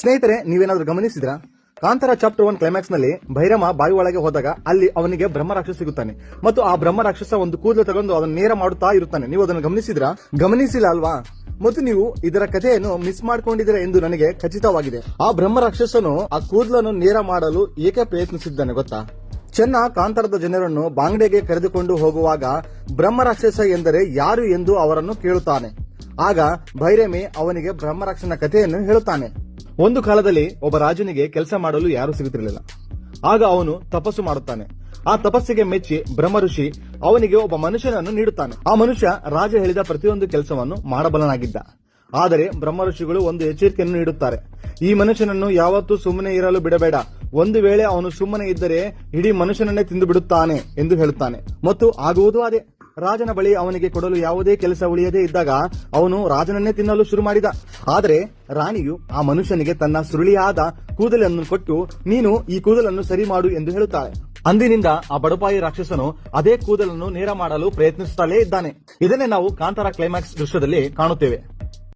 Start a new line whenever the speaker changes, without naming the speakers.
ಸ್ನೇಹಿತರೆ, ನೀವೇನಾದ್ರೂ ಗಮನಿಸಿದ್ರಾ? ಕಾಂತಾರ ಚಾಪ್ಟರ್ ಒನ್ ಕ್ಲೈಮ್ಯಾಕ್ಸ್ನಲ್ಲಿ ಭೈರಮ ಬಾಯಿ ಒಳಗೆ ಹೋದಾಗ ಅಲ್ಲಿ ಅವನಿಗೆ ಬ್ರಹ್ಮ ರಾಕ್ಷಸ ಸಿಗುತ್ತಾನೆ. ಮತ್ತು ಆ ಬ್ರಹ್ಮ ರಾಕ್ಷಸ ಒಂದು ಕೂದಲು ತಗೊಂಡು ಅದನ್ನು ನೇರ ಮಾಡುತ್ತಾ ಇರುತ್ತಾನೆ. ನೀವು ಅದನ್ನು ಗಮನಿಸಿದ್ರ? ಗಮನಿಸಿಲ್ಲ ಅಲ್ವಾ? ಮತ್ತು ನೀವು ಇದರ ಕಥೆಯನ್ನು ಮಿಸ್ ಮಾಡ್ಕೊಂಡಿದ್ದೀರಾ ಎಂದು ನನಗೆ ಖಚಿತವಾಗಿದೆ. ಆ ಬ್ರಹ್ಮ ರಾಕ್ಷಸನು ಆ ಕೂದಲನ್ನು ನೇರ ಮಾಡಲು ಏಕೆ ಪ್ರಯತ್ನಿಸಿದ್ದಾನೆ ಗೊತ್ತಾ? ಚೆನ್ನ ಕಾಂತರದ ಜನರನ್ನು ಬಾಂಗ್ಡೆಗೆ ಕರೆದುಕೊಂಡು ಹೋಗುವಾಗ ಬ್ರಹ್ಮ ರಾಕ್ಷಸ ಎಂದರೆ ಯಾರು ಎಂದು ಅವರನ್ನು ಕೇಳುತ್ತಾನೆ. ಆಗ ಭೈರಮಿ ಅವನಿಗೆ ಬ್ರಹ್ಮರಾಕ್ಷನ ಕಥೆಯನ್ನು ಹೇಳುತ್ತಾನೆ. ಒಂದು ಕಾಲದಲ್ಲಿ ಒಬ್ಬ ರಾಜನಿಗೆ ಕೆಲಸ ಮಾಡಲು ಯಾರು ಸಿಗುತ್ತಿರಲಿಲ್ಲ. ಆಗ ಅವನು ತಪಸ್ಸು ಮಾಡುತ್ತಾನೆ. ಆ ತಪಸ್ಸಿಗೆ ಮೆಚ್ಚಿ ಬ್ರಹ್ಮ ಋಷಿ ಅವನಿಗೆ ಒಬ್ಬ ಮನುಷ್ಯನನ್ನು ನೀಡುತ್ತಾನೆ. ಆ ಮನುಷ್ಯ ರಾಜ ಹೇಳಿದ ಪ್ರತಿಯೊಂದು ಕೆಲಸವನ್ನು ಮಾಡಬಲನಾಗಿದ್ದ ಆದರೆ ಬ್ರಹ್ಮ ಋಷಿಗಳು ಒಂದು ಎಚ್ಚರಿಕೆಯನ್ನು ನೀಡುತ್ತಾರೆ. ಈ ಮನುಷ್ಯನನ್ನು ಯಾವತ್ತೂ ಸುಮ್ಮನೆ ಇರಲು ಬಿಡಬೇಡ. ಒಂದು ವೇಳೆ ಅವನು ಸುಮ್ಮನೆ ಇದ್ದರೆ ಇಡೀ ಮನುಷ್ಯನನ್ನೇ ತಿಂದು ಬಿಡುತ್ತಾನೆ ಎಂದು ಹೇಳುತ್ತಾನೆ. ಮತ್ತು ಆಗುವುದು ಅದೇ. ರಾಜನ ಬಳಿ ಅವನಿಗೆ ಕೊಡಲು ಯಾವುದೇ ಕೆಲಸ ಉಳಿಯದೇ ಇದ್ದಾಗ ಅವನು ರಾಜನನ್ನೇ ತಿನ್ನಲು ಶುರು ಮಾಡಿದ. ಆದರೆ ರಾಣಿಯು ಆ ಮನುಷ್ಯನಿಗೆ ತನ್ನ ಸುರುಳಿಯಾದ ಕೂದಲನ್ನು ಕೊಟ್ಟು, ನೀನು ಈ ಕೂದಲನ್ನು ಸರಿ ಮಾಡು ಎಂದು ಹೇಳುತ್ತಾಳೆ. ಅಂದಿನಿಂದ ಆ ಬಡಪಾಯಿ ರಾಕ್ಷಸನು ಅದೇ ಕೂದಲನ್ನು ನೇರ ಮಾಡಲು ಪ್ರಯತ್ನಿಸುತ್ತಲೇ ಇದ್ದಾನೆ. ಇದನ್ನೇ ನಾವು ಕಾಂತಾರ ಕ್ಲೈಮ್ಯಾಕ್ಸ್ ದೃಶ್ಯದಲ್ಲಿ ಕಾಣುತ್ತೇವೆ.